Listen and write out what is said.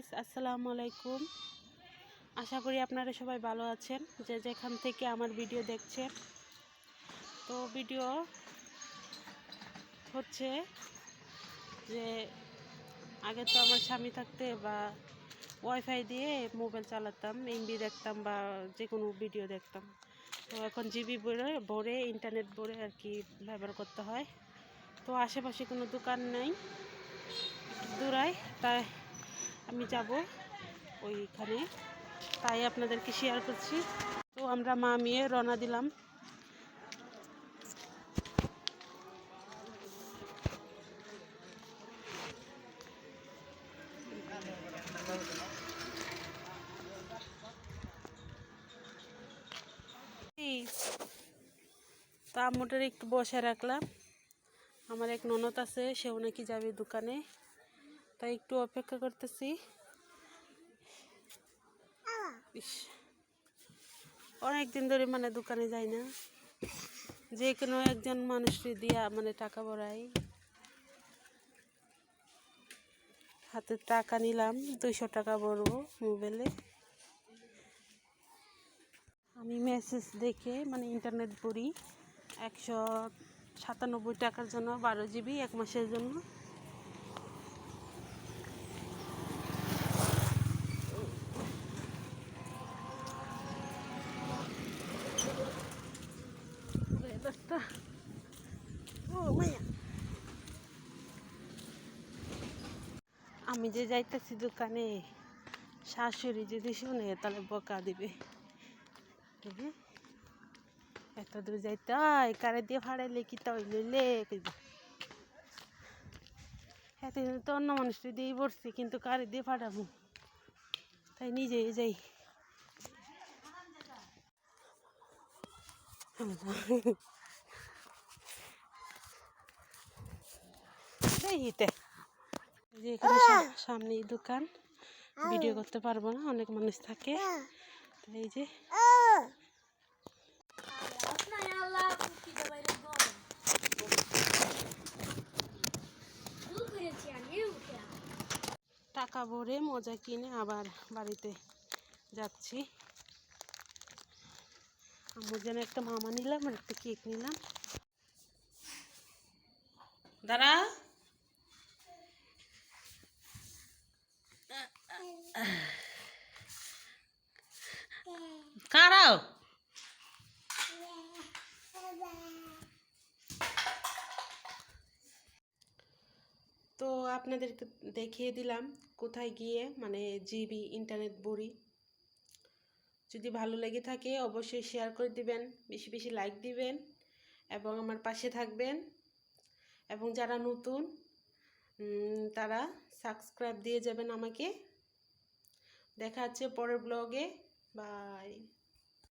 Guys আসসালামু আলাইকুম। আশা করি আপনারা সবাই ভালো আছেন, যে যেখান থেকে আমার ভিডিও দেখছেন। তো ভিডিও হচ্ছে যে আগে তো আমার স্বামী থাকতে বা ওয়াইফাই দিয়ে মোবাইল চালাতাম এমবি দেখতাম বা যে কোনো ভিডিও দেখতাম। তো এখন জিবি ভরে ভরে ইন্টারনেট ভরে আর কি ব্যবহার করতে হয়। তো আশেপাশে কোনো দোকান নেই, দূরায়, তাই আমি যাব ওইখানে। তাই আপনাদেরকে শেয়ার করছি। তো আমরা মা, মেয়ে রওনা দিলাম। তা মোটর একটু বসে রাখলাম। আমার এক ননদ আছে, সেও নাকি যাবে দোকানে। তাই একটু অপেক্ষা করতেছি। অনেক দিন ধরে মানে দোকানে যাই না। যে কোনো একজন মানুষকে দিয়া মানে টাকা ভরাই। হাতে টাকা নিলাম, দুইশো টাকা ভরবো মোবাইলে। আমি মেসেজ দেখে মানে ইন্টারনেট ভরি। একশো সাতানব্বই টাকার জন্য, বারো জিবি এক মাসের জন্য। আমি যে যাইতেছি দোকানে, শাশুড়ি যদি শুনে, তাহলে বকা দিবে? এত দূর যাইতে হয়, কারে দিয়ে ফাড়াইলে কি কইবে। এতদিন তো অন্য মানুষটি দিয়েই পড়ছি কিন্তু কারে দিয়ে ফাটাবো তাই নিজেই যাই। এইতে। যে এখানে সামনেই দোকান। ভিডিও করতে পারব না, অনেক মানুষ থাকে। এই যে। টাকা ভরে মজা কিনে আবার বাড়িতে যাচ্ছি। আমার জন্য একটা মামা নিলাম আর একটা কেক নিলাম। দাঁড়া। কারাও তো আপনাদেরকে দেখিয়ে দিলাম কোথায় গিয়ে মানে জিবি ইন্টারনেট বড়ি। যদি ভালো লেগে থাকে অবশ্যই শেয়ার করে দিবেন, বেশি বেশি লাইক দিবেন এবং আমার পাশে থাকবেন। এবং যারা নতুন তারা সাবস্ক্রাইব দিয়ে যাবেন আমাকে। দেখা হচ্ছে পরের ব্লগে বাই